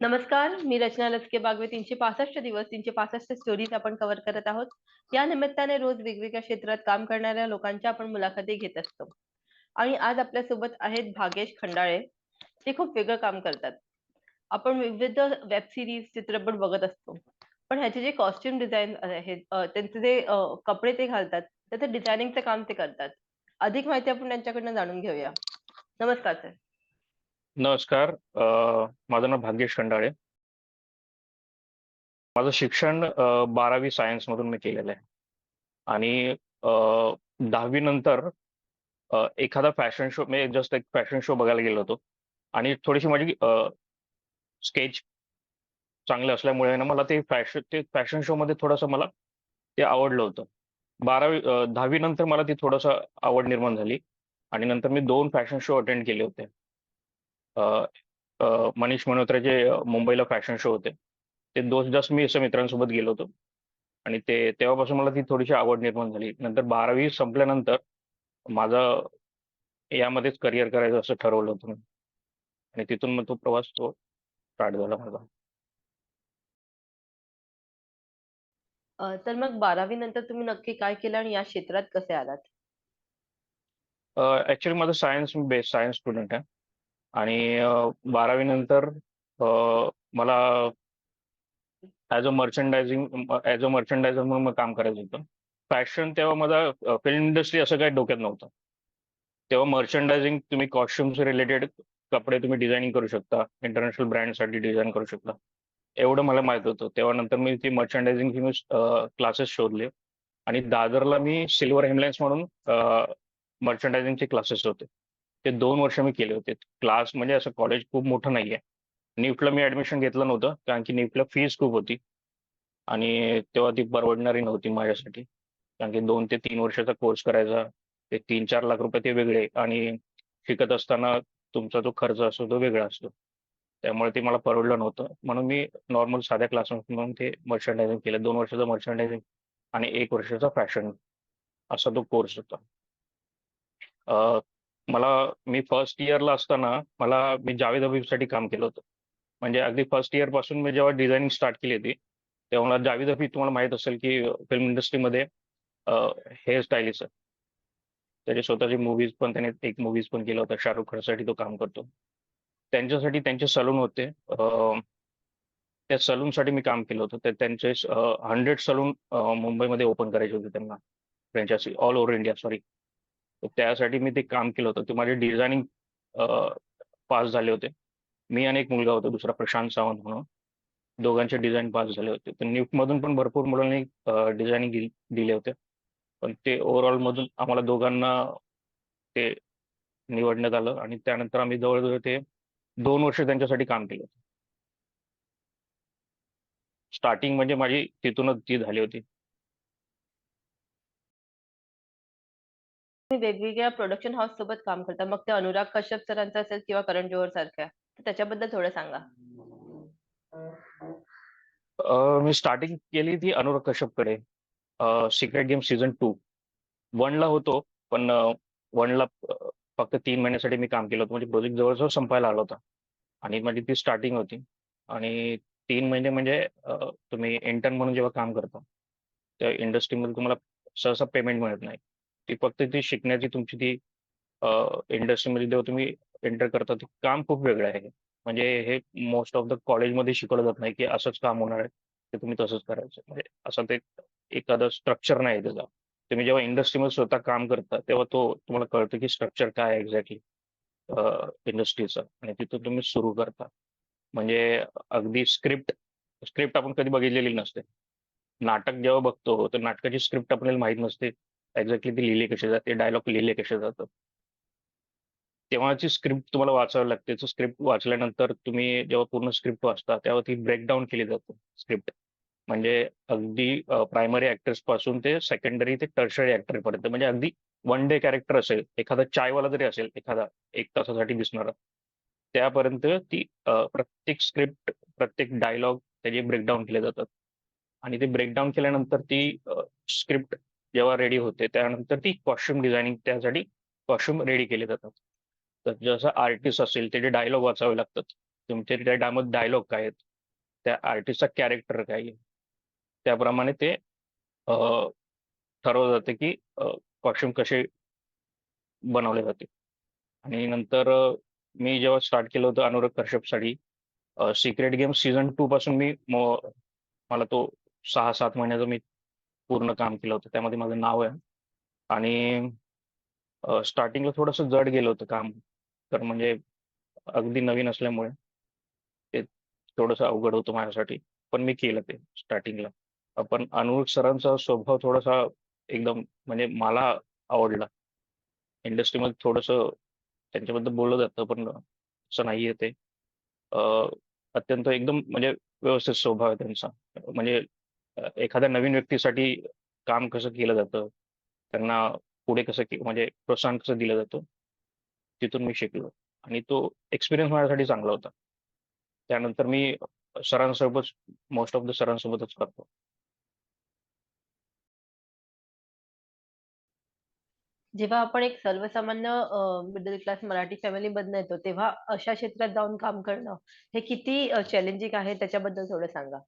नमस्कार मी रचना लचके बागवे तीनशे पासष्ट दिवस तीनशे पासष्ट स्टोरीज आपण कव्हर करत आहोत. या निमित्ताने रोज वेगवेगळ्या क्षेत्रात काम करणाऱ्या लोकांच्या आपण मुलाखती घेत असतो. आणि आज आपल्यासोबत आहेत भागेश खंडाळे. ते खूप वेगळं काम करतात. आपण विविध वेब सिरीज चित्रपट बघत असतो. पण ह्याचे जे कॉस्ट्युम डिझाईन आहेत त्यांचे जे कपडे ते घालतात त्याचं डिझायनिंगचं काम ते करतात. अधिक माहिती आपण त्यांच्याकडनं जाणून घेऊया. नमस्कार सर नमस्कार. माझं नाव भाग्येश खंडाळे. माझं शिक्षण बारावी सायन्स मधून मी केलेलं आहे. आणि दहावी नंतर एखादा फॅशन शो मी जस्ट एक फॅशन शो बघायला गेलो होतो. आणि थोडीशी माझी स्केच चांगलं असल्यामुळे ना मला ते फॅशन ते फॅशन शो मध्ये थोडंसं मला ते आवडलं होतं. बारावी दहावी नंतर मला ती थोडंसं आवड निर्माण झाली. आणि नंतर मी दोन फॅशन शो अटेंड केले होते. मनीष मल्होत्राचे मुंबईला फॅशन शो होते ते दोन जस्ट मी असं मित्रांसोबत गेलो होतो. आणि ते तेव्हापासून मला ती थोडीशी आवड निर्माण झाली. नंतर बारावी संपल्यानंतर माझं यामध्येच करिअर करायचं असं ठरवलं होतं मी. आणि तिथून मग तो प्रवास तो स्टार्ट झाला माझा. अ, तर मग बारावी नंतर तुम्ही नक्की काय केलं आणि या क्षेत्रात कसे आलात? ऍक्च्युली माझं सायन्स मी बेस्ट सायन्स स्टुडंट आहे. आणि बारावी नंतर अ, मला ॲज अ मर्चंडायझिंग ॲज अ मर्चंडायझर म्हणून काम करायचं होतं. फॅशन तेव्हा माझा फिल्म इंडस्ट्री असं काही डोक्यात नव्हतं. तेव्हा मर्चंडायझिंग तुम्ही कॉस्ट्युम्स रिलेटेड कपडे तुम्ही डिझायनिंग करू शकता. इंटरनॅशनल ब्रँडसाठी डिझाईन करू शकता. एवढं मला माहीत होतं. तेव्हा नंतर मी ती मर्चंडायझिंगची मी क्लासेस शोधले. आणि दादरला मी सिल्वर हेमलाईन्स म्हणून मर्चंडायझिंगचे क्लासेस होते. ते दोन वर्ष मी केले होते. क्लास म्हणजे असं कॉलेज खूप मोठं नाही आहे निफ्टला मी ऍडमिशन घेतलं नव्हतं कारण की निफ्टला फीज खूप होती. आणि तेव्हा ती परवडणारी नव्हती माझ्यासाठी. कारण की दोन ते तीन वर्षाचा कोर्स करायचा ते तीन चार लाख रुपये ते वेगळे. आणि शिकत असताना तुमचा जो खर्च असतो तो वेगळा असतो. त्यामुळे ते मला परवडलं नव्हतं. म्हणून मी नॉर्मल साध्या क्लास म्हणून ते मर्चंडायझिंग केलं. दोन वर्षाचं मर्चंडायझिंग आणि एक वर्षाचा फॅशन असा तो कोर्स होता. मला मी फर्स्ट इयरला असताना मला मी जावेद हबीबसाठी काम केलं होतं. म्हणजे अगदी फर्स्ट इयरपासून मी जेव्हा डिझायनिंग स्टार्ट केली होती तेव्हा मला जावेद हबीब तुम्हाला माहीत असेल की फिल्म इंडस्ट्रीमध्ये हेअर स्टायलिस्ट आहे. त्याचे स्वतःची मूवीज पण त्याने एक मूवीज पण केला होता. शाहरुख खानसाठी तो काम करतो. त्यांच्यासाठी त्यांचे सलून होते. त्या सलूनसाठी मी काम केलं होतं. तर त्यांचे हंड्रेड सलून मुंबईमध्ये ओपन करायचे होते त्यांना. Franchise all over India sorry त्यासाठी मी ते काम केलं होतं. ते माझे डिझायनिंग पास झाले होते. मी आणि एक मुलगा होता दुसरा प्रशांत सावंत म्हणून. दोघांचे डिझाईन पास झाले होते. तर निफ्टमधून पण भरपूर मुलांनी डिझायनिंग दिले होते. पण ते ओव्हरऑल मधून आम्हाला दोघांना ते निवडण्यात आलं आणि त्यानंतर आम्ही जवळजवळ ते दोन वर्ष त्यांच्यासाठी काम केलं होतं. स्टार्टिंग म्हणजे माझी तिथूनच ती झाली होती. तुम्ही वेगवेगळ्या प्रोडक्शन हाऊस सोबत काम करता मग ते अनुराग कश्यप सरांचं असेल किंवा करण जोहर सारख्या तर त्याच्याबद्दल थोडं सांगा. मी स्टार्टिंग केली ती अनुराग कश्यपकडे. सिक्रेट गेम सीझन टू वनला होतो पण वनला फक्त तीन महिन्यासाठी मी काम केलं होतं. म्हणजे प्रोजेक्ट जवळजवळ संपायला आला होता. आणि माझी ती स्टार्टिंग होती. आणि तीन महिने म्हणजे तुम्ही इंटर्न म्हणून जेव्हा काम करता त्या इंडस्ट्रीमध्ये तुम्हाला सहसा पेमेंट मिळत नाही. ती फक्त ती शिकण्याची तुमची ती इंडस्ट्रीमध्ये जेव्हा तुम्ही एंटर करता ते काम खूप वेगळं आहे. म्हणजे हे मोस्ट ऑफ द कॉलेजमध्ये शिकवलं जात नाही की असंच काम होणार आहे ते तुम्ही तसंच करायचं. म्हणजे असं ते एखादं स्ट्रक्चर नाही त्याचा. तुम्ही जेव्हा इंडस्ट्रीमध्ये स्वतः काम करता तेव्हा तो तुम्हाला कळतं की स्ट्रक्चर काय आहे एक्झॅक्टली इंडस्ट्रीचं आणि तिथून तुम्ही सुरू करता. म्हणजे अगदी स्क्रिप्ट स्क्रिप्ट आपण कधी बघितलेली नसते. नाटक जेव्हा बघतो तर नाटकाची स्क्रिप्ट आपल्याला माहीत नसते. एक्झॅक्टली ते लिहिले कसे जाते डायलॉग लिहिले कसे जातात. तेव्हाची स्क्रिप्ट तुम्हाला वाचावी लागते. तो स्क्रिप्ट वाचल्यानंतर तुम्ही जेव्हा पूर्ण स्क्रिप्ट वाचता तेव्हा ती ब्रेकडाऊन केली जाते स्क्रिप्ट म्हणजे अगदी प्रायमरी ऍक्टर्सपासून ते सेकंडरी ते टर्शरी ऍक्टर पर्यंत. म्हणजे अगदी वन डे कॅरेक्टर असेल एखादा चायवाला जरी असेल एखादा एक तासासाठी दिसणारा त्यापर्यंत ती प्रत्येक स्क्रिप्ट प्रत्येक डायलॉग त्याचे ब्रेकडाऊन केले जातात. आणि ते ब्रेकडाऊन केल्यानंतर ती स्क्रिप्ट जेव्हा रेडी होते त्यानंतर ती कॉस्ट्युम डिझायनिंग त्यासाठी कॉस्ट्युम रेडी केले जातात. तर जसं आर्टिस्ट असेल त्याचे डायलॉग वाचावे लागतात. तुमचे त्या डायमध्ये डायलॉग काय आहेत? त्या आर्टिस्टचा कॅरेक्टर काय आहे? त्याप्रमाणे ते ठरवलं जाते की कॉस्ट्युम कसे बनवले जाते. आणि नंतर मी जेव्हा स्टार्ट केलं होतं अनुराग कश्यपसाठी सिक्रेट गेम सीझन टू पासून मी मला तो सहा सात महिन्याचा मी पूर्ण काम केलं होतं. त्यामध्ये माझं नाव आहे. आणि स्टार्टिंगला थोडंसं जड गेलं होतं काम. तर म्हणजे अगदी नवीन असल्यामुळे ते थोडंसं अवघड होतं माझ्यासाठी. पण मी केलं ते स्टार्टिंगला पण अनुराग सरांचा स्वभाव थोडासा एकदम म्हणजे मला आवडला. इंडस्ट्रीमध्ये थोडंसं त्यांच्याबद्दल बोललं जातं पण असं नाहीये ते. अत्यंत एकदम म्हणजे व्यवस्थित स्वभाव आहे त्यांचा. म्हणजे एखाद्या नवीन व्यक्तीसाठी काम कसं केलं जातं? त्यांना पुढे कसं म्हणजे प्रोत्साहन कसं दिलं जातं? तिथून मी शिकलो आणि तो एक्सपिरियन्स माझ्यासाठी चांगला होता. त्यानंतर मी सरांसोबत मोस्ट ऑफ द सरांसोबतच करतो. जेव्हा आपण एक सर्वसामान्य मिडल क्लास मराठी फॅमिली मधनं येतो तेव्हा अशा क्षेत्रात जाऊन काम करणं हे किती चॅलेंजिंग आहे? त्याच्याबद्दल थोडं सांगा.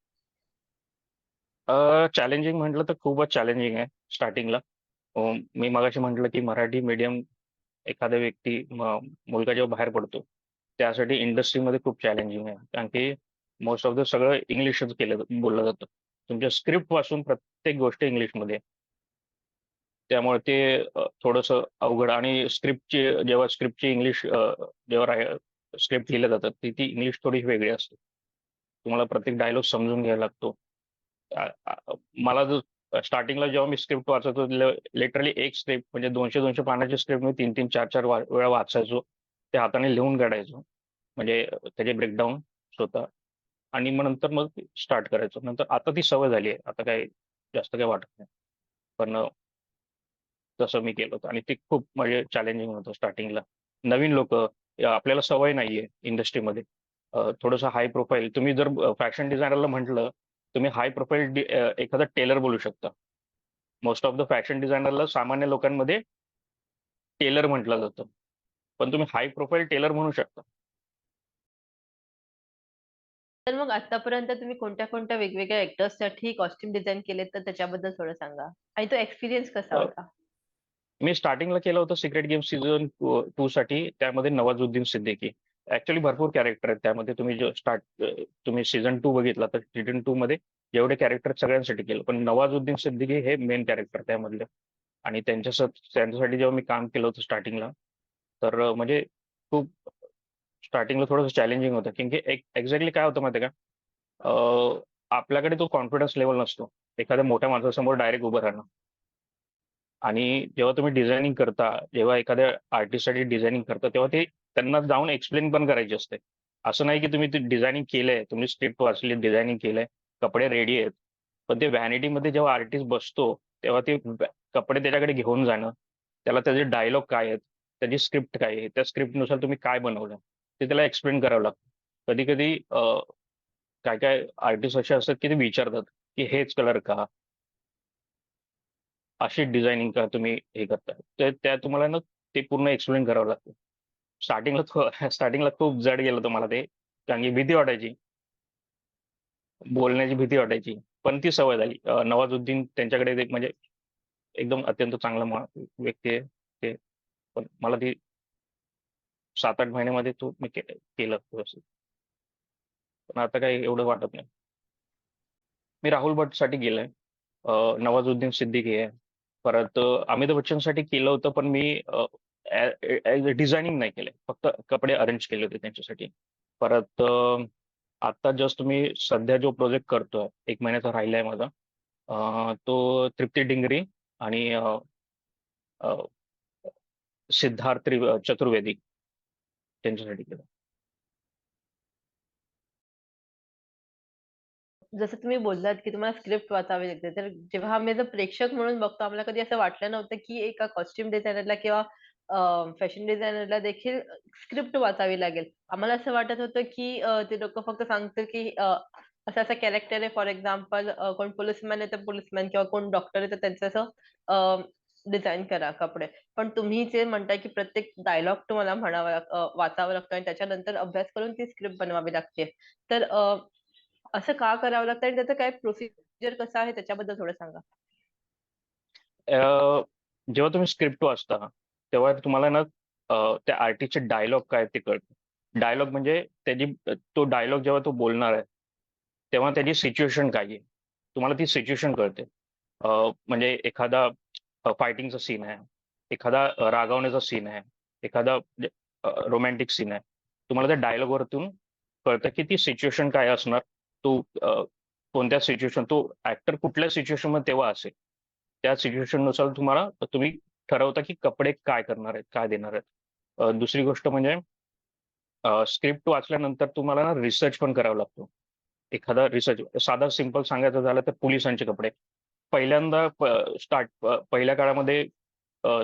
चॅलेंजिंग म्हटलं तर खूपच चॅलेंजिंग आहे स्टार्टिंगला मी मगाशी म्हटलं की मराठी मीडियम एखादा व्यक्ती म- मुलगा जेव्हा बाहेर पडतो त्यासाठी इंडस्ट्रीमध्ये खूप चॅलेंजिंग आहे. कारण की मोस्ट ऑफ द सगळं इंग्लिशच केलं बोललं जातं. तुमच्या स्क्रिप्टपासून प्रत्येक गोष्ट इंग्लिशमध्ये आहे. त्यामुळे ते अ, थोडंसं अवघड आणि स्क्रिप्टची जेव्हा स्क्रिप्टची इंग्लिश जेव्हा स्क्रिप्ट लिहिल्या जातात ती ती इंग्लिश थोडी वेगळी असते. तुम्हाला प्रत्येक डायलॉग समजून घ्यायला लागतो. मला जो स्टार्टिंगला जेव्हा मी स्क्रिप्ट वाचतो लिटरली एक स्क्रिप्ट म्हणजे दोनशे दोनशे पानाची स्क्रिप्ट मी तीन तीन चार चार वेळा वाचायचो. ते हाताने लिहून काढायचो. म्हणजे त्याचे ब्रेकडाऊन स्वतः. आणि मग नंतर मग स्टार्ट करायचो. नंतर आता ती सवय झाली आहे. आता काही जास्त काही वाटत नाही. पण तसं मी केलं होतं. आणि ते खूप म्हणजे चॅलेंजिंग होतं स्टार्टिंगला नवीन लोक आपल्याला सवय नाहीये इंडस्ट्रीमध्ये थोडंसं हाय प्रोफाईल तुम्ही जर फॅशन डिझायनरला म्हटलं तुम्ही हाय प्रोफाईल एखादा टेलर बोलू शकता. मोस्ट ऑफ द फॅशन डिझायनरला सामान्य लोकांमध्ये टेलर म्हटलं जातं. पण तुम्ही हाय प्रोफाईल टेलर म्हणू शकता. तर मग आतापर्यंत तुम्ही कोणत्या कोणत्या वेगवेगळ्या actors साठी कॉस्ट्युम डिझाईन केलेत तर त्याच्याबद्दल थोडं सांगा. आणि तो एक्सपिरियन्स कसा होता? मी स्टार्टिंगला केलं होतं सिक्रेट गेम सीझन टू साठी. त्यामध्ये नवाजुद्दीन सिद्दीकी. ऍक्च्युली भरपूर कॅरेक्टर आहेत. त्यामध्ये तुम्ही जो स्टार्ट तुम्ही सीझन टू बघितला तर सीझन टू मध्ये जेवढे कॅरेक्टर सगळ्यांसाठी केलं. पण नवाजुद्दीन सिद्दीकी हे मेन कॅरेक्टर त्यामधले. आणि त्यांच्या त्यांच्यासाठी जेव्हा मी काम केलं होतं स्टार्टिंगला तर म्हणजे खूप स्टार्टिंगला थोडंसं चॅलेंजिंग होतं. कारण की एक्झॅक्टली काय होतं माहिती का? आपल्याकडे तो कॉन्फिडन्स लेवल नसतो. एखाद्या मोठ्या माणसासमोर डायरेक्ट उभं राहणं. आणि जेव्हा तुम्ही डिझायनिंग करता जेव्हा एखाद्या आर्टिस्टसाठी डिझायनिंग करता तेव्हा ते त्यांना जाऊन एक्सप्लेन पण करायची असते. असं नाही की तुम्ही ते डिझायनिंग केलंय तुम्ही स्क्रिप्ट वाचली डिझायनिंग केलंय कपडे रेडी आहेत. पण ते व्हॅनिटीमध्ये जेव्हा आर्टिस्ट बसतो तेव्हा ते कपडे त्याच्याकडे घेऊन जाणं त्याला त्याचे डायलॉग काय आहेत त्याची स्क्रिप्ट काय आहे त्या स्क्रिप्टनुसार तुम्ही काय बनवलं ते त्याला एक्सप्लेन करावं लागतं. कधी कधी काय काय आर्टिस्ट असे असतात की ते विचारतात की हेच कलर का? अशी डिझायनिंग का तुम्ही हे करता तर त्या तुम्हाला ना ते पूर्ण एक्सप्लेन करावं लागतं. स्टार्टिंगला स्टार्टिंगला खूप जड गेलं होतं मला ते. कारण की भीती वाटायची. बोलण्याची भीती वाटायची. पण ती सवय झाली. नवाजुद्दीन त्यांच्याकडे ते म्हणजे एकदम अत्यंत चांगला मा- व्यक्ती आहे ते. पण मला ती सात आठ महिन्यामध्ये तो मी के- केलं व्यवस्थित. पण आता काही एवढं वाटत नाही. मी राहुल भटसाठी गेलोय नवाजुद्दीन सिद्दीकी आहे. परत अमिताभ अमिताभ बच्चनसाठी केलं होतं पण मी डिझायनिंग नाही केलंय. फक्त कपडे अरेंज केले होते त्यांच्यासाठी. परत आता जस्ट मी सध्या जो प्रोजेक्ट करतोय एक महिन्याचा राहिला आहे माझा तो तृप्ती डिंगरी आणि सिद्धार्थ त्रि- चतुर्वेदी त्यांच्यासाठी केलं जसं तुम्ही बोललात की तुम्हाला स्क्रिप्ट वाचावी लागते तर जेव्हा आम्ही जर प्रेक्षक म्हणून बघतो आम्हाला कधी असं वाटलं नव्हतं की एका कॉस्ट्युम डिझायनरला किंवा फॅशन डिझायनरला देखील स्क्रिप्ट वाचावी लागेल आम्हाला असं वाटत होतं की अ, ते लोक फक्त सांगतील की अ, असं असं कॅरेक्टर आहे फॉर एक्झाम्पल कोण पोलिसमॅन आहे तर पोलिसमॅन किंवा कोण डॉक्टर आहे तर त्यांचं असं डिझाइन करा कपडे. पण तुम्ही जे म्हणताय, की प्रत्येक डायलॉग तुम्हाला म्हणावा लाग अ, वाचावा लागतो आणि त्याच्यानंतर अभ्यास करून ती स्क्रिप्ट बनवावी लागते. तर अ, असं का करावं लागतं आणि त्याचं काय प्रोसिजर कसं आहे त्याच्याबद्दल थोडं सांगा? अ, जेव्हा तुम्ही स्क्रिप्ट वाचता, तेव्हा तुम्हाला ना त्या आर्टिस्टचे डायलॉग काय ते कळतं. डायलॉग म्हणजे त्याची तो डायलॉग जेव्हा तो बोलणार आहे, तेव्हा त्याची सिच्युएशन काय आहे? तुम्हाला ती सिच्युएशन कळते. म्हणजे एखादा फायटिंगचा सीन आहे, एखादा रागावण्याचा सीन आहे, एखादा म्हणजे, रोमॅन्टिक सीन आहे. तुम्हाला त्या डायलॉगवरतून कळतं, की ती सिच्युएशन काय असणार? तो कोणत्या सिच्युएशन तो ऍक्टर कुठल्या सिच्युएशनमध्ये तेव्हा असेल. त्या सिच्युएशननुसार तुम्हाला तुम्ही ठरवता, की कपडे काय करणार आहेत, काय देणार आहेत. दुसरी गोष्ट म्हणजे स्क्रिप्ट वाचल्यानंतर तुम्हाला ना रिसर्च पण करावा लागतो. एखादा रिसर्च साधा सिंपल सांगायचं झालं तर पोलिसांचे कपडे. पहिल्यांदा स्टार्ट पहिल्या काळामध्ये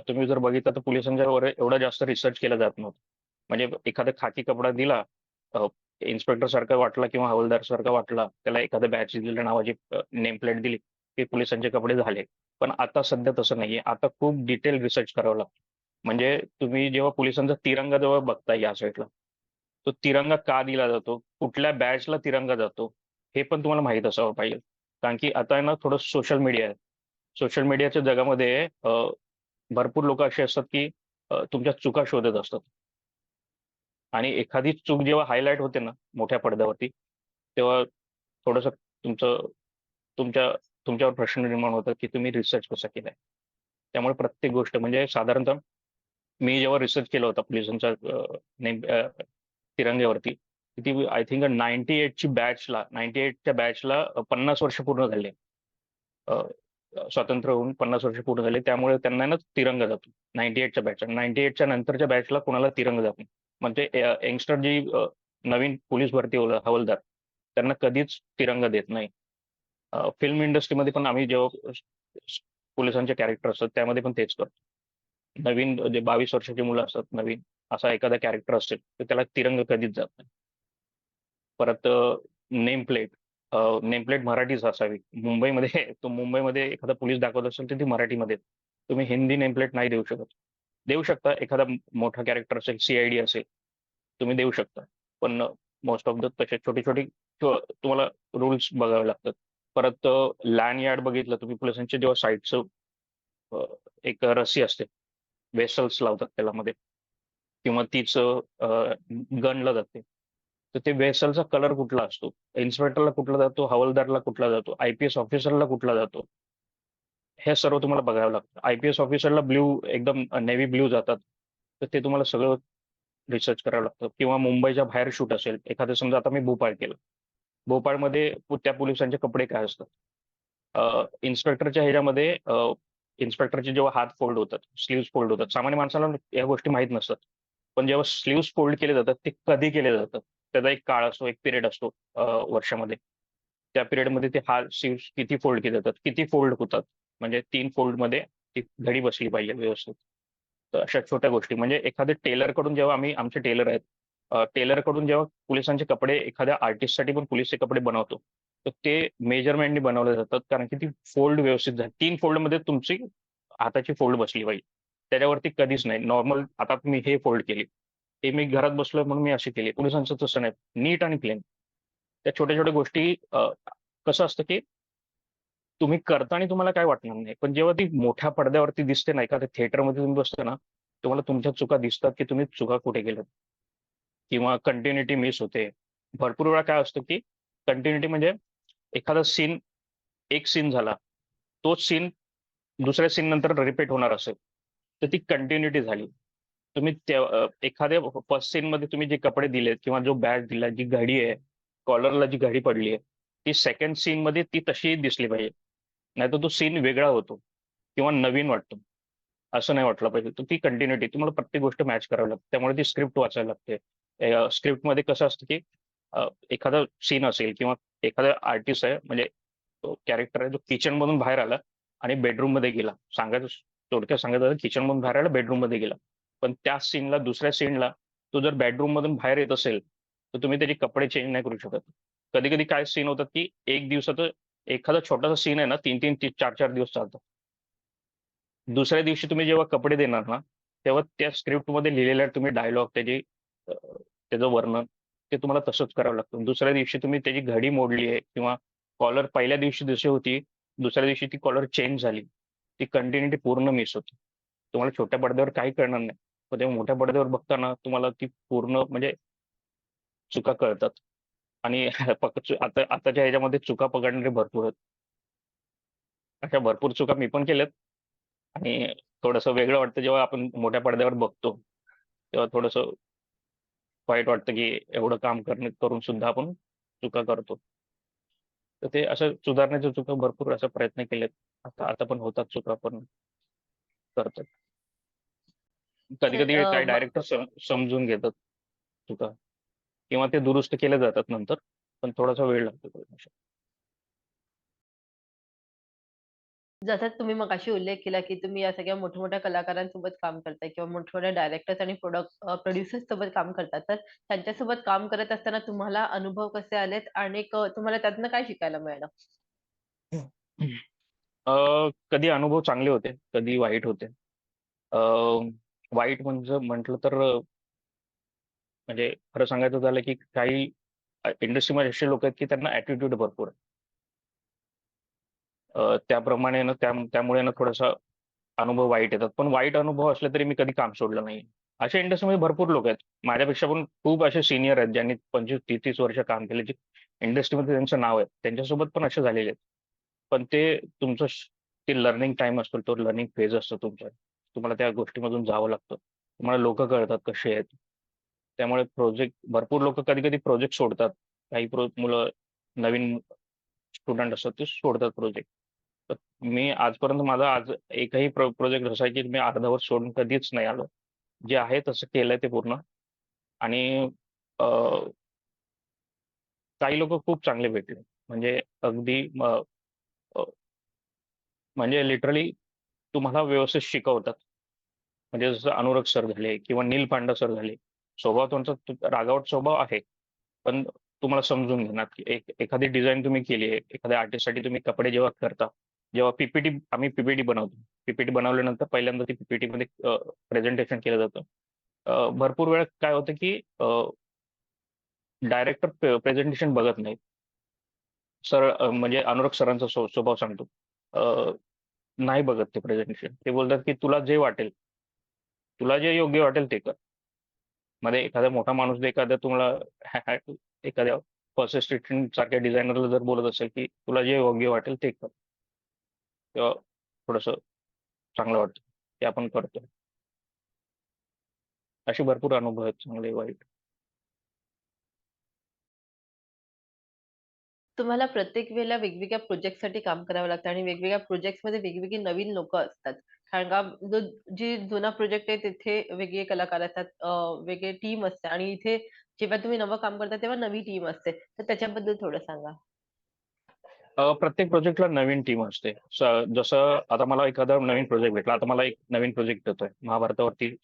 तुम्ही जर बघितलं तर पोलिसांच्यावर एवढा जास्त रिसर्च केला जात नव्हता. म्हणजे एखादा खाकी कपडा दिला इन्स्पेक्टर सारखा वाटला किंवा हवालदार सारखा वाटला, त्याला एखाद्या बॅच दिलं नावाची नेम प्लेट दिली, की पोलिसांचे कपडे झाले. पण आता सध्या तसं नाहीये. आता खूप डिटेल रिसर्च करावं लागतं. म्हणजे तुम्ही जेव्हा पोलिसांचा तिरंगा जेव्हा बघताय या साईडला तो तिरंगा का दिला जातो? कुठल्या बॅचला तिरंगा जातो? हे पण तुम्हाला माहीत असावं पाहिजे. कारण की आता आहे ना थोडं सोशल मीडिया आहे. सोशल मीडियाच्या जगामध्ये भरपूर लोक अशी असतात, की तुमच्या चुका शोधत असतात. आणि एखादी चूक जेव्हा हायलाइट होते ना मोठ्या पडद्यावरती, तेव्हा थोडस तुमचं तुमच्या तुमच्यावर प्रश्न निर्माण होतात, की तुम्ही रिसर्च कसा केलाय? त्यामुळे प्रत्येक गोष्ट म्हणजे साधारणतः मी जेव्हा रिसर्च केला होता पोलिसांच्या तिरंग्यावरती, ती आय थिंक नाईन्टी एटची बॅचला 98 च्या बॅचला पन्नास वर्ष पूर्ण झाले. स्वातंत्र्य होऊन 50 वर्ष पूर्ण झाले. त्यामुळे त्यांना ना तिरंगा जातो. नाईन्टी एटच्या बॅचला. 98 च्या नंतरच्या बॅचला कोणाला तिरंगा जात नाही. म्हणजे यंगस्टर जी नवीन पोलीस भरती हवलदार त्यांना कधीच तिरंगा देत नाही. फिल्म इंडस्ट्रीमध्ये पण आम्ही जेव्हा पोलिसांचे कॅरेक्टर असतात, त्यामध्ये पण तेच करतो. नवीन जे 22 वर्षाची मुलं असतात नवीन, असा एखादा कॅरेक्टर असेल, तर त्याला तिरंग कधीच जात नाही. परत नेम प्लेट नेम प्लेट मराठीच असावी. मुंबईमध्ये तो मुंबईमध्ये एखादा पोलीस दाखवत असेल, तर ती मराठीमध्ये. तुम्ही हिंदी नेम प्लेट नाही देऊ शकत. देऊ शकता एखादा मोठा कॅरेक्टर असेल, सी असेल, तुम्ही देऊ शकता. पण मोस्ट ऑफ द तसे छोटी-छोटी तुम्हाला रूल्स बघावे लागतात. परत लँड यार्ड बघितलं तुम्ही पोलिसांच्या जेव्हा साईडचं एक रस्सी असते. वेसल्स लावतात त्याला मध्ये किंवा तीच गणलं जाते. तर ते वेसलचा कलर कुठला असतो? इन्स्पेक्टरला कुठला जातो? हवालदारला कुठला जातो? आय-पी-एस ऑफिसरला कुठला जातो? हे सर्व तुम्हाला बघावं लागतं. आय-पी-एस ऑफिसरला ब्लू एकदम नेव्ही ब्ल्यू जातात. तर ते तुम्हाला सगळं रिसर्च करावं लागतं किंवा मुंबईच्या बाहेर शूट असेल, एखादं समजा आता मी भोपाळ केलं. भोपाळमध्ये त्या पोलिसांचे कपडे काय असतात? इन्स्पेक्टरच्या ह्याच्यामध्ये इन्स्पेक्टरचे जेव्हा हात फोल्ड होतात, स्लीव्स फोल्ड होतात. सामान्य माणसाला या गोष्टी माहीत नसतात. पण जेव्हा स्लीव्स फोल्ड केले जातात, ते कधी केले जातात? त्याचा एक काळ असतो, एक पिरियड असतो वर्षामध्ये. त्या पिरियडमध्ये ते हात स्लीव्स किती फोल्ड केले जातात? किती फोल्ड होतात? म्हणजे तीन फोल्डमध्ये ती घडी बसली पाहिजे व्यवस्थित. तर अशा छोट्या गोष्टी म्हणजे एखाद्या टेलरकडून जेव्हा आम्ही आमचे टेलर आहेत. टेलर टेलरकडून जेव्हा पोलिसांचे कपडे एखाद्या आर्टिस्टसाठी पण पोलिसचे कपडे बनवतो. तर ते मेजरमेंटनी बनवले जातात. कारण की ती फोल्ड व्यवस्थित झाली. तीन फोल्डमध्ये तुमची हाताची फोल्ड बसली पाहिजे. त्याच्यावरती कधीच नाही. नॉर्मल आता मी हे फोल्ड केली. ते मी घरात बसलो म्हणून मी अशी केली. पोलिसांचं तसं नाही. नीट आणि प्लेन. त्या छोट्या-छोट्या गोष्टी कसं असतं की तुम्ही करताना तुम्हाला काय वाटणार नाही. पण जेव्हा ती मोठ्या पडद्यावरती दिसते ना, एखाद्या थिएटरमध्ये तुम्ही बसता ना, तुम्हाला तुमच्या चुका दिसतात, की तुम्ही चुका कुठे केल्यात. किंवा कंटिन्युटी मिस होते. भरपूर वेळा काय असतं, की कंटिन्युटी म्हणजे एखादा सीन, एक सीन झाला. तोच सीन दुसऱ्या सीन नंतर रिपीट होणार असेल, तर ती कंटिन्युटी झाली. तुम्ही त्या एखाद्या फर्स्ट सीनमध्ये तुम्ही जे कपडे दिलेत किंवा जो बॅग दिला, जी घडी आहे, कॉलरला जी घडी पडली आहे, ती सेकंड सीनमध्ये ती तशी दिसली पाहिजे. नाहीतर तो सीन वेगळा होतो किंवा नवीन वाटतो. असं नाही वाटलं पाहिजे. तर ती कंटिन्युटी तुम्हाला प्रत्येक गोष्ट मॅच करावी लागते. त्यामुळे ती स्क्रिप्ट वाचायला लागते. स्क्रिप्ट स्क्रिप्टमध्ये कसं असतं, की एखादा सीन असेल किंवा एखादा आर्टिस्ट आहे म्हणजे तो कॅरेक्टर आहे जो किचनमधून बाहेर आला आणि बेडरूममध्ये गेला. सांगायचं थोडक्यात सांगायचं किचन मधून बाहेर आला, बेडरूममध्ये गेला. पण त्या सीनला दुसऱ्या सीनला तो जर बेडरूम मधून बाहेर येत असेल, तर तुम्ही त्याचे कपडे चेंज नाही करू शकत. कधी-कधी काय सीन होतात, की एक दिवसाचं एखादा छोटासा सीन आहे ना 3-3, 4-4 दिवस चालतो. दुसऱ्या दिवशी तुम्ही जेव्हा कपडे देणार ना, तेव्हा त्या स्क्रिप्टमध्ये लिहिलेल्या तुम्ही डायलॉग त्याची त्याचं वर्णन ते तुम्हाला तसंच करावं लागतं. दुसऱ्या दिवशी तुम्ही त्याची घडी मोडली आहे किंवा कॉलर पहिल्या दिवशी जशी होती, दुसऱ्या दिवशी ती कॉलर चेंज झाली. ती कंटिन्युटी पूर्ण मिस होती तुम्हाला छोट्या पडद्यावर काही कळणार नाही. पण तेव्हा मोठ्या पडद्यावर बघताना तुम्हाला ती पूर्ण म्हणजे चुका कळतात आणि आता आताच्या ह्याच्यामध्ये चुका पकडणारे भरपूर आहेत. अशा भरपूर चुका मी पण केल्यात आणि थोडंसं वेगळं वाटतं जेव्हा आपण मोठ्या पडद्यावर बघतो. तेव्हा थोडस वाईट वाटतं, की एवढं काम करणे करून सुद्धा आपण चुका करतो. तर ते असं सुधारण्याच्या चुका भरपूर असा प्रयत्न केलेत. आता आता पण होतात चुका पण करतात. तर कधी-कधी अ, काही डायरेक्टर सम समजून घेतात चुका किंवा ते दुरुस्त केल्या जातात नंतर. पण थोडासा वेळ लागतो जसा तुम्ही मगाशी उल्लेख केला, की तुम्ही या सगळ्या मोठ्या-मोठ्या कलाकारांसोबत काम करताय किंवा मोठ्या-मोठ्या डायरेक्टर्स आणि प्रोडक्ट अ, प्रोड्युसर्स सोबत काम करतात. तर त्यांच्यासोबत काम करत असताना तुम्हाला अनुभव कसे आलेत आणि क तुम्हाला त्यातनं काय शिकायला मिळालं? अ, कधी अनुभव चांगले होते, कधी वाईट होते. अ, वाईट म्हणजे म्हटलं तर अ, म्हणजे खरं सांगायचं झालं, की काही अ, इंडस्ट्रीमध्ये असे लोक आहेत, की त्यांना ॲटिट्यूड भरपूर आहे. अ, त्याप्रमाणे ना त्या त्यामुळे ना थोडासा अनुभव वाईट येतात. पण वाईट अनुभव असले तरी मी कधी काम सोडलं नाही. अशा इंडस्ट्रीमध्ये भरपूर लोक आहेत. माझ्यापेक्षा पण खूप असे सीनियर आहेत, ज्यांनी 25-30-30 वर्ष काम केले, जे इंडस्ट्रीमध्ये त्यांचं नाव आहे. त्यांच्यासोबत पण असे झालेले आहेत. पण ते तुमचं श ते लर्निंग टाईम असतो, तो लर्निंग फेज असतो तुमचा. तुम्हाला त्या गोष्टीमधून जावं लागतं. तुम्हाला लोकं कळतात कसे आहेत. त्यामुळे प्रोजेक्ट भरपूर लोकं कधी-कधी प्रोजेक्ट सोडतात. काही प्रो मुलं नवीन स्टुडंट असतात ते सोडतात प्रोजेक्ट. तर मी आजपर्यंत माझा आज एकही प्रो प्रोजेक्ट असा आहे, की मी अर्धवट सोडून कधीच नाही आलो. जे आहे तसं केलंय ते पूर्ण आणि काही लोक खूप चांगले भेटले. म्हणजे अगदी म अ, म्हणजे लिटरली तुम्हाला व्यवस्थित शिकवतात. म्हणजे जसं अनुराग सर झाले किंवा नील पांडा सर झाले. स्वभाव त्यांचा तु रागावट स्वभाव आहे. पण तुम्हाला समजून घेणार, की एक एखादी डिझाईन तुम्ही केली आहे, एखाद्या आर्टिस्टसाठी तुम्ही कपडे जेव्हा करता, जेव्हा पीपीटी आम्ही पीपीटी बनवतो. पीपीटी बनवल्यानंतर पहिल्यांदा ती पीपीटी मध्ये प्रेझेंटेशन केलं जातं. अ, भरपूर वेळा काय होतं, की डायरेक्टर प्रेझेंटेशन बघत नाही सर अ, म्हणजे अनुराग सरांचा स्व स्वभाव सांगतो. अ, नाही बघत ते प्रेझेंटेशन. ते बोलतात, की तुला जे वाटेल, तुला जे योग्य वाटेल ते कर. मध्ये एखादा मोठा माणूस जर एखादा तुम्हाला एखाद्या फर्स्ट असिस्टंट सारख्या डिझायनरला जर बोलत असेल, की तुला जे योग्य वाटेल ते कर. तेव्हा थोडस चांगलं वाटतं, ते आपण करतोय. असे भरपूर अनुभव आहेत चांगले वाईट. तुम्हाला प्रत्येक वेळेला वेगवेगळ्या प्रोजेक्टसाठी काम करावं लागतं आणि वेगवेगळ्या प्रोजेक्ट्समध्ये वेगवेगळी नवीन लोक असतात. कारण का जो जी जुना प्रोजेक्ट आहे तिथे वेगळे कलाकार असतात, वेगळे टीम असते आणि इथे जेव्हा तुम्ही नवं काम करता तेव्हा नवी टीम असते. तर त्याच्याबद्दल थोडं सांगा? प्रत्येक प्रोजेक्टला नवीन टीम असते. जसं आता मला एखादा नवीन प्रोजेक्ट भेटला. आता मला एक नवीन प्रोजेक्ट येतोय. महाभारतावरती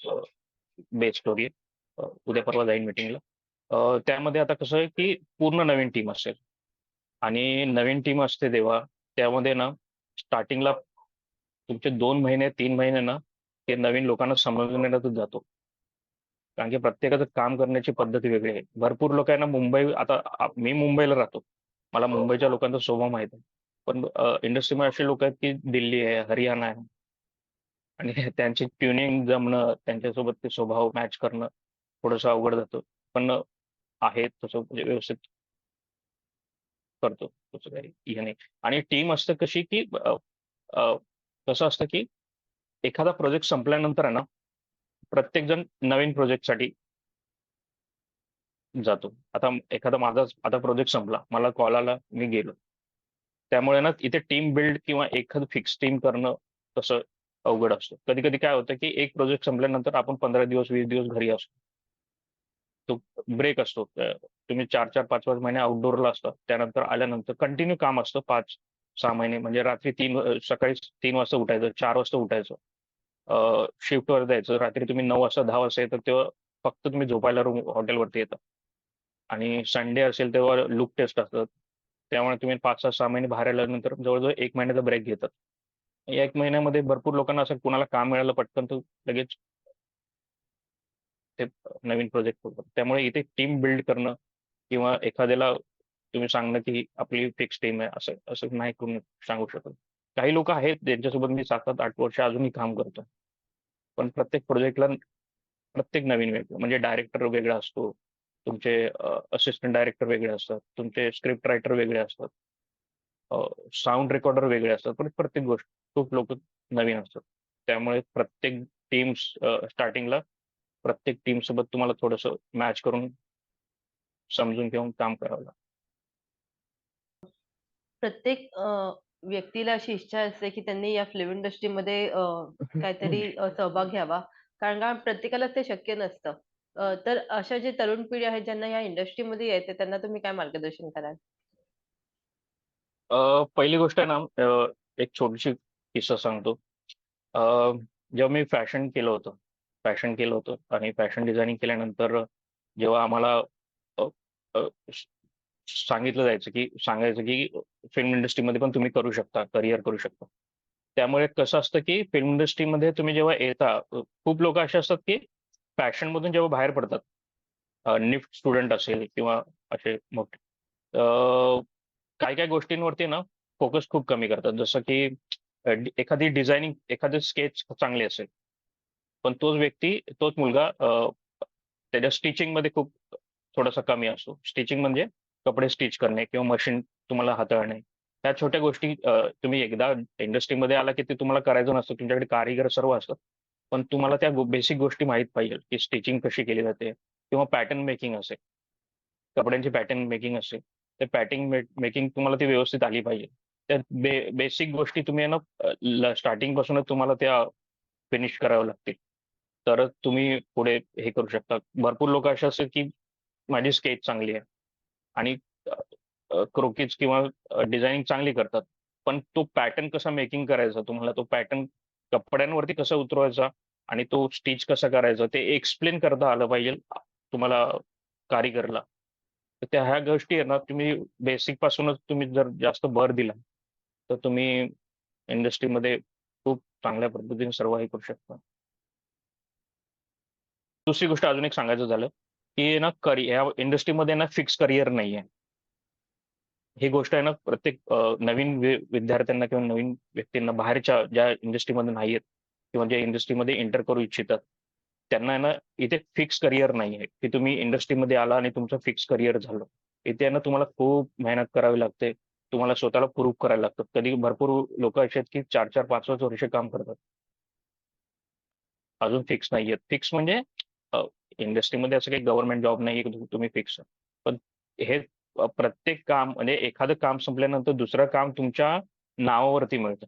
बेस स्टोरी उद्या परवा जाईन मिटिंगला त्यामध्ये आता कसं आहे, की पूर्ण नवीन टीम असेल आणि नवीन टीम असते तेव्हा त्यामध्ये ना स्टार्टिंगला तुमचे दोन महिने, तीन महिने ना ते नवीन लोकांना समजून जातो. कारण की प्रत्येकाचं काम करण्याची पद्धत वेगळी आहे. भरपूर लोक आहे ना मुंबई आता मी मुंबईला राहतो. मला मुंबईच्या लोकांचा स्वभाव माहीत आहे. पण अ, इंडस्ट्रीमध्ये असे लोक आहेत की दिल्ली आहे, हरियाणा आहे आणि त्यांची ट्युनिंग जमणं, त्यांच्यासोबत ते स्वभाव मॅच करणं थोडंसं अवघड जातं. पण आहे तसं म्हणजे व्यवस्थित करतो. तसं काही हे नाही. आणि टीम असते कशी की अ, अ, कसं असतं की एखादा प्रोजेक्ट संपल्यानंतर आहे ना, प्रत्येकजण नवीन प्रोजेक्टसाठी जातो. आता एखादा माझाच आता प्रोजेक्ट संपला. मला कॉल आला, मी गेलो. त्यामुळे ना इथे टीम बिल्ड किंवा एखादं फिक्स टीम करणं तसं अवघड असतं. कधी-कधी काय होतं, की एक प्रोजेक्ट संपल्यानंतर आपण 15 दिवस, 20 दिवस घरी असतो. तो ब्रेक असतो. अ, तुम्ही 4-4, 5-5 महिने आउटडोअरला असता. त्यानंतर आल्यानंतर कंटिन्यू काम असतं 5-6 महिने. म्हणजे रात्री 3 अ, सकाळी 3 वाजता उठायचं, 4 वाजता उठायचं. अ, शिफ्टवर जायचं. रात्री तुम्ही 9 वाजता, 10 वाजता येतात तेव्हा फक्त तुम्ही झोपायला रूम हॉटेलवरती येता. आणि संडे असेल तेव्हा लुक टेस्ट असतात. त्यामुळे तुम्ही 5-6 महिने बाहेर आल्यानंतर जवळ-जवळ 1 महिन्याचा ब्रेक घेतात. या एक महिन्यामध्ये भरपूर लोकांना असं कुणाला काम मिळालं पटकन तर लगेच ते नवीन प्रोजेक्ट करतात त्यामुळे इथे टीम बिल्ड करणं किंवा एखाद्याला तुम्ही सांगणं की आपली फिक्स टीम आहे असं असं नाही करून सांगू शकत काही लोक आहेत ज्यांच्यासोबत मी सात सात आठ वर्ष अजूनही काम करतो पण प्रत्येक प्रोजेक्टला प्रत्येक नवीन वेगळं म्हणजे डायरेक्टर वेगळा असतो तुमचे असिस्टंट डायरेक्टर वेगळे असतात तुमचे स्क्रिप्ट रायटर वेगळे असतात साऊंड रेकॉर्डर वेगळे असतात पण प्रत्येक गोष्ट खूप लोक नवीन असतात. त्यामुळे प्रत्येक टीम्स स्टार्टिंगला प्रत्येक टीम सोबत तुम्हाला थोडस मॅच करून समजून घेऊन काम करावं लागतं. प्रत्येक व्यक्तीला अशी इच्छा असते की त्यांनी या फिल्म इंडस्ट्रीमध्ये काहीतरी सहभाग घ्यावा. कारण का? प्रत्येकाला ते शक्य नसतं. अ, तर अशा जे तरुण पिढी आहे ज्यांना या इंडस्ट्रीमध्ये यायचं त्यांना तुम्ही काय मार्गदर्शन कराल? अ, पहिली गोष्ट आहे ना अ, एक छोटीशी किस्सा सांगतो. अ, जेव्हा मी फॅशन केलं होतं फॅशन केलं होतं आणि फॅशन डिझायनिंग केल्यानंतर जेव्हा आम्हाला अ, अ, स- सांगितलं जायचं की सांगायचं की फिल्म इंडस्ट्रीमध्ये पण तुम्ही करू शकता करिअर करू शकता. त्यामुळे कसं असतं की फिल्म इंडस्ट्रीमध्ये तुम्ही जेव्हा येता अ, खूप लोक असे असतात की फॅशन मधून जेव्हा बाहेर पडतात निफ्ट स्टुडंट असेल किंवा असे मोठे काय काही काही गोष्टींवरती ना फोकस खूप कमी करतात. जसं की एखादी डिझायनिंग एखादे स्केच चांगले असेल पण तोच व्यक्ती तोच मुलगा त्याच्या स्टिचिंगमध्ये खूप थोडासा कमी असतो. स्टिचिंग म्हणजे कपडे स्टिच करणे किंवा मशीन तुम्हाला हाताळणे. त्या छोट्या गोष्टी तुम्ही एकदा इंडस्ट्रीमध्ये आला की ते तुम्हाला करायचं नसतं. तुमच्याकडे कारीगर सर्व असतात. पण तुम्हाला त्या बेसिक गोष्टी माहीत पाहिजे की स्टिचिंग कशी केली जाते किंवा पॅटर्न मेकिंग असेल. कपड्यांची पॅटर्न मेकिंग असेल तर पॅटर्न मेकिंग तुम्हाला ती व्यवस्थित आली पाहिजे. तर बे बेसिक गोष्टी तुम्ही आहे ना स्टार्टिंग पासूनच तुम्हाला त्या फिनिश कराव्या लागतील. तरच तुम्ही पुढे हे करू शकता. भरपूर लोक असे असतात की माझी स्केच चांगली आहे आणि क्रोकीज किंवा डिझायनिंग चांगली करतात. पण तो पॅटर्न कसा मेकिंग करायचा तुम्हाला तो पॅटर्न कपड्यांवरती कसा उतरवायचा आणि तो स्टिच कसा करायचा ते एक्सप्लेन करता आलं पाहिजे तुम्हाला कारीगरला. तर त्या ह्या गोष्टी आहे ना तुम्ही बेसिक पासूनच तुम्ही जर जास्त भर दिला तर तुम्ही इंडस्ट्रीमध्ये खूप चांगल्या पद्धतीने सर्व हे करू शकता. दुसरी गोष्ट अजून एक सांगायचं झालं की ना करिअर या इंडस्ट्रीमध्ये ना फिक्स करिअर नाही आहे ही गोष्ट आहे ना प्रत्येक नवीन विद्यार्थ्यांना किंवा नवीन व्यक्तींना बाहेरच्या ज्या इंडस्ट्रीमध्ये नाही आहेत किंवा ज्या इंडस्ट्रीमध्ये एंटर करू इच्छितात त्यांना आहे ना इथे फिक्स करिअर नाही आहे. की तुम्ही इंडस्ट्रीमध्ये आला आणि तुमचं फिक्स करिअर झालं. इथे आहे ना तुम्हाला खूप मेहनत करावी लागते. तुम्हाला स्वतःला प्रूव्ह करायला लागतं. कधी भरपूर लोक असे आहेत की चार चार पाच पाच वर्ष काम करतात. अजून फिक्स नाही आहेत. फिक्स म्हणजे इंडस्ट्रीमध्ये असं काही गव्हर्नमेंट जॉब नाही तुम्ही फिक्स. पण हे प्रत्येक काम म्हणजे एखादं काम संपल्यानंतर दुसरं काम तुमच्या नावावरती मिळतं.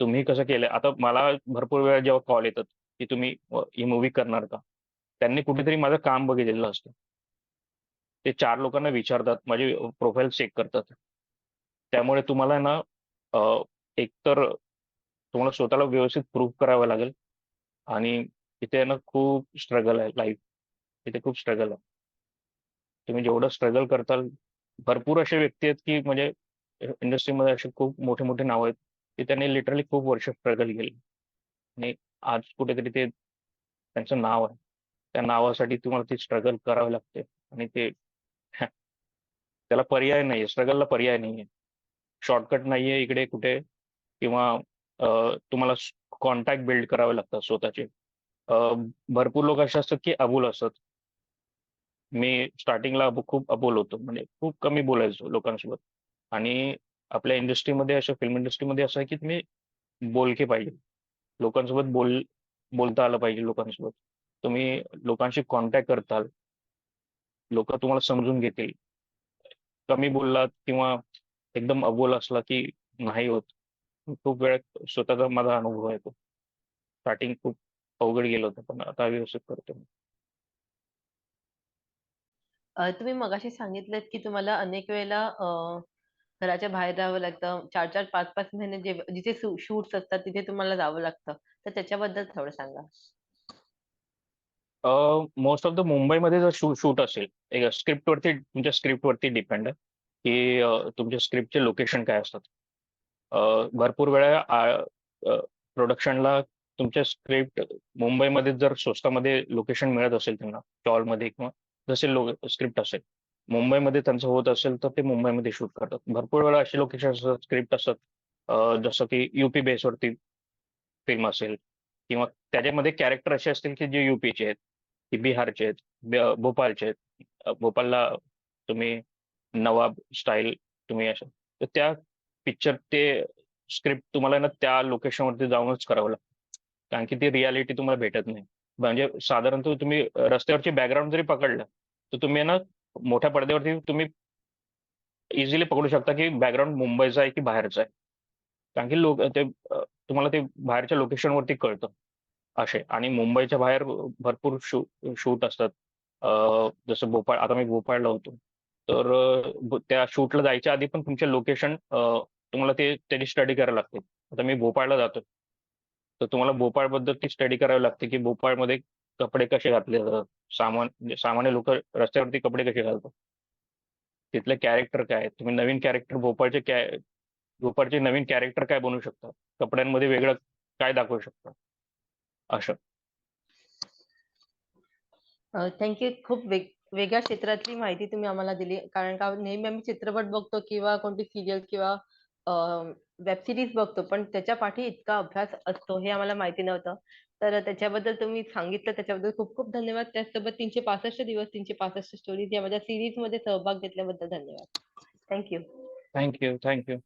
तुम्ही कसं केलं आता मला भरपूर वेळा जेव्हा कॉल येतात की तुम्ही ही मूवी करणार का? त्यांनी कुठेतरी माझं काम बघितलेलं असतं. ते चार लोकांना विचारतात माझी प्रोफाईल चेक करतात. त्यामुळे तुम्हाला ना एकतर तुम्हाला स्वतःला व्यवस्थित प्रूव्ह करावं लागेल आणि इथे ना खूप स्ट्रगल आहे लाईफ इथे खूप स्ट्रगल आहे. तुम्ही जेवढं स्ट्रगल करताल भरपूर असे व्यक्ती आहेत की म्हणजे इंडस्ट्रीमध्ये असे खूप मोठे मोठे नाव आहेत की त्यांनी लिटरली खूप वर्ष स्ट्रगल केले. आणि आज कुठेतरी ते त्यांचं नाव आहे. त्या नावासाठी तुम्हाला ती स्ट्रगल करावी लागते. आणि ते त्याला पर्याय नाहीये. स्ट्रगलला पर्याय नाहीये. शॉर्टकट नाहीये इकडे कुठे. किंवा तुम्हाला कॉन्टॅक्ट बिल्ड करावे लागतात स्वतःचे. भरपूर लोक असे असतात की अबूल असतात. मी स्टार्टिंगला खूप अबोल होतो. म्हणजे खूप कमी बोलायचो लोकांसोबत. आणि आपल्या इंडस्ट्रीमध्ये असं फिल्म इंडस्ट्रीमध्ये असं आहे की तुम्ही बोलके पाहिजे. लोकांसोबत बोल बोलता आलं पाहिजे लोकांसोबत. तुम्ही लोकांशी कॉन्टॅक्ट करताल. लोक तुम्हाला समजून घेतील. कमी बोललात किंवा एकदम अबोल असला की नाही होत. खूप वेळ स्वतःचा माझा अनुभव आहे तो. स्टार्टिंग खूप अवघड गेलं होतं पण आता व्यवस्थित करतो मी. अ, तुम्ही मगाशी सांगितलंत की तुम्हाला अनेक वेळेला अ, घराच्या बाहेर राहावं लागतं. चार चार पाच पाच महिने जे जिथे शूट्स असतात तिथे तुम्हाला जावं लागतं. तर त्याच्याबद्दल थोडं सांगा. मोस्ट ऑफ द मुंबईमध्ये जर शूट शूट असेल एक स्क्रिप्टवरती तुमच्या स्क्रिप्टवरती डिपेंड आहे की अ, तुमच्या स्क्रिप्टचे लोकेशन काय असतात. अ, भरपूर वेळा प्रोडक्शनला तुमच्या स्क्रिप्ट मुंबईमध्ये जर स्वस्तामध्ये लोकेशन मिळत असेल त्यांना टॉलमध्ये किंवा जसे लो स्क्रिप्ट असेल. मुंबईमध्ये त्यांचं होत असेल तर ते मुंबईमध्ये शूट करतात. भरपूर वेळा अशी लोकेशन असतात स्क्रिप्ट असतात. जसं की युपी बेसवरती फिल्म असेल किंवा त्याच्यामध्ये कॅरेक्टर असे असतील की जे युपीचे आहेत की बिहारचे आहेत भोपाळचे आहेत. भोपाळला तुम्ही नवाब स्टाईल तुम्ही असं तर त्या पिक्चर ते स्क्रिप्ट तुम्हाला ना त्या लोकेशनवरती जाऊनच करावं लागतं. कारण की ती रियालिटी तुम्हाला भेटत नाही. म्हणजे साधारणतः तुम्ही रस्त्यावरची बॅकग्राऊंड जरी पकडलं तर तुम्ही ना मोठ्या पडद्यावरती तुम्ही इझिली पकडू शकता की बॅकग्राऊंड मुंबईचा आहे की बाहेरचा आहे. कारण की लोक ते तुम्हाला ते बाहेरच्या लोकेशनवरती कळतं असे. आणि मुंबईच्या बाहेर भरपूर शू शूट असतात. जसं भोपाळ आता मी भोपाळला होतो. तर त्या शूटला जायच्या आधी पण तुमचे लोकेशन तुम्हाला ते त्याची स्टडी करायला लागते. आता मी भोपाळला जातो तर तुम्हाला भोपाळबद्दल ती स्टडी करावी लागते की भोपाळमध्ये कपडे कसे घातले जातात? सामान म्हणजे सामान्य लोक रस्त्यावरती कपडे कसे घालतात? तिथले कॅरेक्टर काय तुम्ही नवीन कॅरेक्टर भोपाळचे कॅ भोपाळचे नवीन कॅरेक्टर काय बनवू शकता? कपड्यांमध्ये वेगळं काय दाखवू शकता? असं. थँक्यू खूप वेग वेगळ्या क्षेत्रातली माहिती तुम्ही आम्हाला दिली. कारण का नेहमी आम्ही चित्रपट बघतो किंवा कोणती सिरियल किंवा वेब सिरीज बघतो पण त्याच्या पाठी इतका अभ्यास असतो हे आम्हाला माहिती नव्हतं. तर त्याच्याबद्दल तुम्ही सांगितलं त्याच्याबद्दल खूप खूप धन्यवाद. त्याचसोबत तीनशे पासष्ट दिवस तीनशे पासष्ट स्टोरीज या माझ्या सिरीजमध्ये सहभाग घेतल्याबद्दल धन्यवाद. Thank you thank you thank you